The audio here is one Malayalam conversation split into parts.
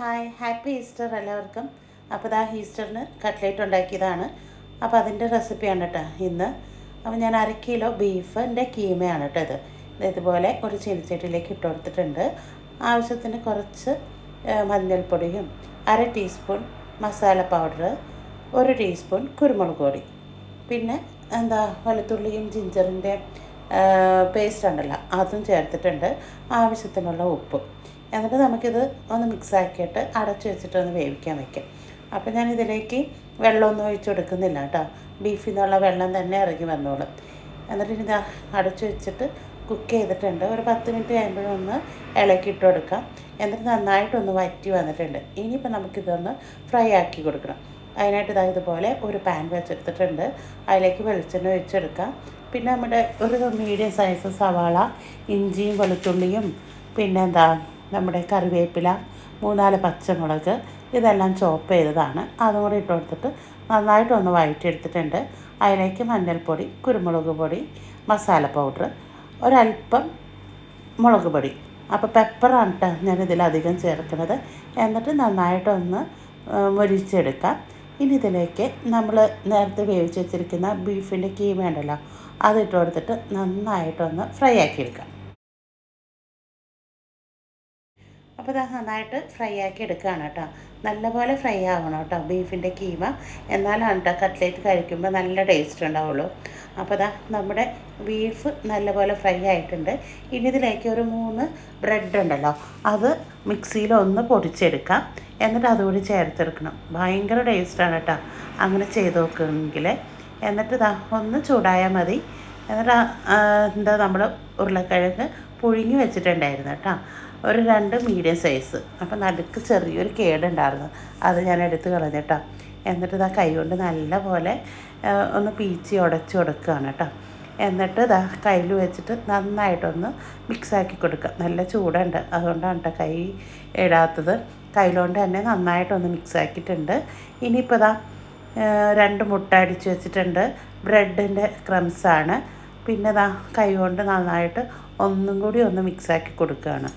ഹായ്. ഹാപ്പി ഈസ്റ്റർ എല്ലാവർക്കും. അപ്പോൾ ഇതാ ഈസ്റ്ററിന് കട്ട്ലേറ്റ് ഉണ്ടാക്കിയതാണ്. അപ്പോൾ അതിന്റെ റെസിപ്പിയാണ് കേട്ടോ ഇന്ന്. അപ്പോൾ ഞാൻ അര കിലോ ബീഫിന്റെ കീമയാണ് കേട്ടോ ഇത്. ഇതുപോലെ ഒരു ചീനച്ചട്ടിയിലേക്ക് ഇട്ട് കൊടുത്തിട്ടുണ്ട്. ആവശ്യത്തിന് കുറച്ച് മഞ്ഞൾപ്പൊടിയും അര ടീസ്പൂൺ മസാല പൗഡർ ഒരു ടീസ്പൂൺ കുരുമുളക് പൊടി. പിന്നെ എന്താ വെളുത്തുള്ളിയും ജിഞ്ചറിന്റെ പേസ്റ്റ് ഉണ്ടല്ലോ അതും ചേർത്തിട്ടുണ്ട്. ആവശ്യത്തിനുള്ള ഉപ്പും. എന്നിട്ട് നമുക്കിത് ഒന്ന് മിക്സാക്കിയിട്ട് അടച്ചു വെച്ചിട്ട് ഒന്ന് വേവിക്കാൻ വയ്ക്കാം അപ്പോൾ ഞാൻ ഇതിലേക്ക് വെള്ളമൊന്നും ഒഴിച്ചു കൊടുക്കുന്നില്ല കേട്ടോ. ബീഫിൽ നിന്നുള്ള വെള്ളം തന്നെ ഇറങ്ങി വന്നോളും. എന്നിട്ട് ഇനി അടച്ചു വെച്ചിട്ട് കുക്ക് ചെയ്തിട്ടുണ്ട്. ഒരു പത്ത് മിനിറ്റ് കഴിയുമ്പോഴൊന്ന് ഇളക്കിയിട്ട് കൊടുക്കാം എന്നിട്ട് നന്നായിട്ടൊന്ന് വറ്റി വന്നിട്ടുണ്ട്. ഇനിയിപ്പോൾ നമുക്കിതൊന്ന് ഫ്രൈ ആക്കി കൊടുക്കണം. അതിനായിട്ട് ഇതാ ഇതുപോലെ ഒരു പാൻ വെച്ചെടുത്തിട്ടുണ്ട്. അതിലേക്ക് വെളിച്ചെണ്ണ ഒഴിച്ചെടുക്കാം. പിന്നെ നമ്മുടെ ഒരു മീഡിയം സൈസ് സവാള ഇഞ്ചിയും വെളുത്തുള്ളിയും പിന്നെ എന്താ നമ്മുടെ കറിവേപ്പില മൂന്നാൽ പച്ചമുളക് ഇതെല്ലാം ചോപ്പ് ചെയ്തതാണ്. അതും കൂടി ഇട്ട് കൊടുത്തിട്ട് നന്നായിട്ടൊന്ന് വഴറ്റിയെടുത്തിട്ടുണ്ട് അതിലേക്ക് മഞ്ഞൾപ്പൊടി കുരുമുളക് പൊടി മസാല പൗഡർ ഒരല്പം മുളക് പൊടി. അപ്പോൾ പെപ്പറാണ് കേട്ടോ ഞാനിതിലധികം ചേർക്കുന്നത്. എന്നിട്ട് നന്നായിട്ടൊന്ന് മൊരിച്ചെടുക്കാം. ഇനി ഇതിലേക്ക് നമ്മൾ നേരത്തെ വേവിച്ച് വെച്ചിരിക്കുന്ന ബീഫിന്റെ കീമ ഉണ്ടല്ലോ അതിട്ട് കൊടുത്തിട്ട് നന്നായിട്ടൊന്ന് ഫ്രൈ ആക്കിയെടുക്കാം. അപ്പോൾ ഇത് നന്നായിട്ട് ഫ്രൈ ആക്കി എടുക്കുകയാണ് കേട്ടോ. നല്ലപോലെ ഫ്രൈ ആവണം കേട്ടോ ബീഫിന്റെ കീമ. എന്നാലാണ് കേട്ടോ കട്ട്ലേറ്റ് കഴിക്കുമ്പോൾ നല്ല ടേസ്റ്റ് ഉണ്ടാവുള്ളൂ. അപ്പോൾ ഇതാ നമ്മുടെ ബീഫ് നല്ലപോലെ ഫ്രൈ ആയിട്ടുണ്ട്. ഇനി ഇതിലേക്ക് ഒരു മൂന്ന് ബ്രെഡ് ഉണ്ടല്ലോ അത് മിക്സിയിൽ ഒന്ന് പൊടിച്ചെടുക്കാം. എന്നിട്ട് അതുകൂടി ചേർത്തെടുക്കണം. ഭയങ്കര ടേസ്റ്റാണ് കേട്ടോ. അങ്ങനെ ചെയ്ത് നോക്കുകയാണെങ്കിൽ. എന്നിട്ട് ഇതാ ഒന്ന് ചൂടായാൽ മതി. എന്നിട്ട് എന്താ നമ്മൾ ഉരുളക്കിഴങ്ങ് പുഴുങ്ങി വെച്ചിട്ടുണ്ടായിരുന്നു കേട്ടോ. ഒരു രണ്ട് മീഡിയം സൈസ് അപ്പം നടുക്ക് ചെറിയൊരു കേടുണ്ടായിരുന്നു. അത് ഞാൻ എടുത്ത് കളഞ്ഞിട്ടോ എന്നിട്ട് ഇതാ കൈ കൊണ്ട് നല്ല പോലെ ഒന്ന് പീച്ചി ഉടച്ച് കൊടുക്കുകയാണ് കേട്ടോ. എന്നിട്ട് ഇതാ കയ്യിൽ വെച്ചിട്ട് നന്നായിട്ടൊന്ന് മിക്സാക്കി കൊടുക്കുക. നല്ല ചൂടുണ്ട്. അതുകൊണ്ടാണ് കേട്ടോ കൈ ഇടാത്തത്. കയ്യിലോണ്ട് തന്നെ നന്നായിട്ടൊന്ന് മിക്സാക്കിയിട്ടുണ്ട് ഇനിയിപ്പോൾ ഇതാ രണ്ട് മുട്ട അടിച്ച് വെച്ചിട്ടുണ്ട്. ബ്രെഡിന്റെ ക്രംസാണ് പിന്നെ ദാ കൈ കൊണ്ട് നന്നായിട്ട് ഒന്നും കൂടി ഒന്ന് മിക്സാക്കി കൊടുക്കുകയാണ്.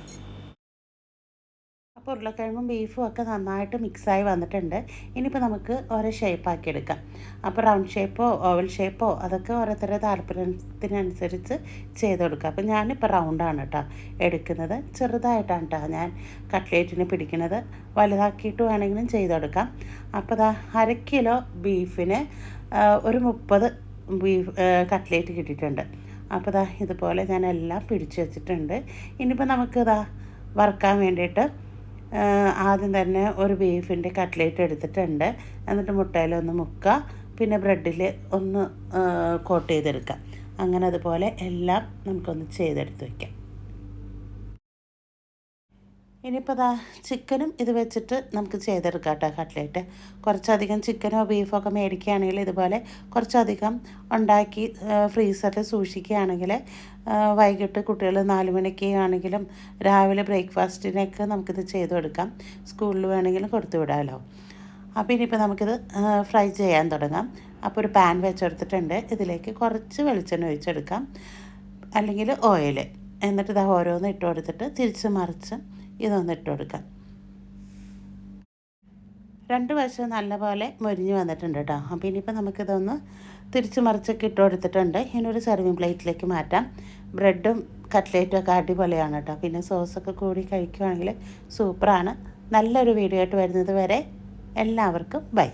അപ്പോൾ ഉരുളക്കിഴങ്ങും ബീഫും ഒക്കെ നന്നായിട്ട് മിക്സായി വന്നിട്ടുണ്ട്. ഇനിയിപ്പോൾ നമുക്ക് ഓരോ ഷേപ്പാക്കി എടുക്കാം. അപ്പോൾ റൗണ്ട് ഷേപ്പോ ഓവൽ ഷേപ്പോ അതൊക്കെ ഓരോരുത്തരുടെ താല്പര്യത്തിനനുസരിച്ച് ചെയ്ത് കൊടുക്കുക അപ്പോൾ ഞാനിപ്പോൾ റൗണ്ടാണ് കേട്ടോ എടുക്കുന്നത്. ചെറുതായിട്ടാണ് കേട്ടോ ഞാൻ കട്ട്ലേറ്റിന് പിടിക്കുന്നത്. വലുതാക്കിയിട്ട് വേണമെങ്കിലും ചെയ്തെടുക്കാം അപ്പോൾ അര കിലോ ബീഫിന് ഒരു മുപ്പത് ബീഫ് കട്ട്ലേറ്റ് കിട്ടിയിട്ടുണ്ട്. അപ്പോൾ ദാ ഇതുപോലെ ഞാൻ എല്ലാം പിടിച്ചു വെച്ചിട്ടുണ്ട്. ഇനിയിപ്പോൾ നമുക്ക് ഇതാ വറുക്കാൻ വേണ്ടിയിട്ട് ആദ്യം തന്നെ ഒരു ബീഫിന്റെ കട്ട്ലേറ്റ് എടുത്തിട്ടുണ്ട്. എന്നിട്ട് മുട്ടയിലൊന്ന് മുക്കുക പിന്നെ ബ്രെഡിൽ ഒന്ന് കോട്ട് ചെയ്തെടുക്കാം. അങ്ങനെ അതുപോലെ എല്ലാം നമുക്കൊന്ന് ചെയ്തെടുത്ത് വയ്ക്കാം ഇനിയിപ്പോൾ അതാ ചിക്കനും ഇത് വെച്ചിട്ട് നമുക്ക് ചെയ്തെടുക്കാം കേട്ടോ കട്ട്ലേറ്റ് കുറച്ചധികം ചിക്കനോ ബീഫോ ഒക്കെ മേടിക്കുകയാണെങ്കിൽ ഇതുപോലെ കുറച്ചധികം ഉണ്ടാക്കി ഫ്രീസറിൽ സൂക്ഷിക്കുകയാണെങ്കിൽ വൈകിട്ട് കുട്ടികൾ നാല് മണിക്ക് ആണെങ്കിലും രാവിലെ ബ്രേക്ക്ഫാസ്റ്റിനൊക്കെ നമുക്കിത് ചെയ്ത് കൊടുക്കാം സ്കൂളിൽ വേണമെങ്കിലും കൊടുത്തു വിടാമല്ലോ അപ്പോൾ ഇനിയിപ്പോൾ നമുക്കിത് ഫ്രൈ ചെയ്യാൻ തുടങ്ങാം. അപ്പോൾ ഒരു പാൻ വെച്ചെടുത്തിട്ടുണ്ട്. ഇതിലേക്ക് കുറച്ച് വെളിച്ചെണ്ണ ഒഴിച്ചെടുക്കാം. അല്ലെങ്കിൽ ഓയിൽ എന്നിട്ട് ഇത് ഓരോന്ന് ഇട്ട് കൊടുത്തിട്ട് തിരിച്ച് മറിച്ച് ഇതൊന്ന് ഇട്ട് കൊടുക്കാം രണ്ട് വശം നല്ലപോലെ മൊരിഞ്ഞ് വന്നിട്ടുണ്ട് കേട്ടോ. അപ്പോൾ ഇനിയിപ്പോൾ നമുക്കിതൊന്ന് തിരിച്ച് മറിച്ചൊക്കെ ഇട്ട് കൊടുത്തിട്ടുണ്ട് ഇനി ഒരു സെർവിങ് പ്ലേറ്റിലേക്ക് മാറ്റാം. ബ്രെഡും കട്ട്ലേറ്റും ഒക്കെ അടിപൊളിയാണ് കേട്ടോ. പിന്നെ സോസൊക്കെ കൂടി കഴിക്കുവാണെങ്കിൽ സൂപ്പറാണ്. നല്ലൊരു വീഡിയോ ആയിട്ട് വരുന്നത് വരെ എല്ലാവർക്കും ബൈ.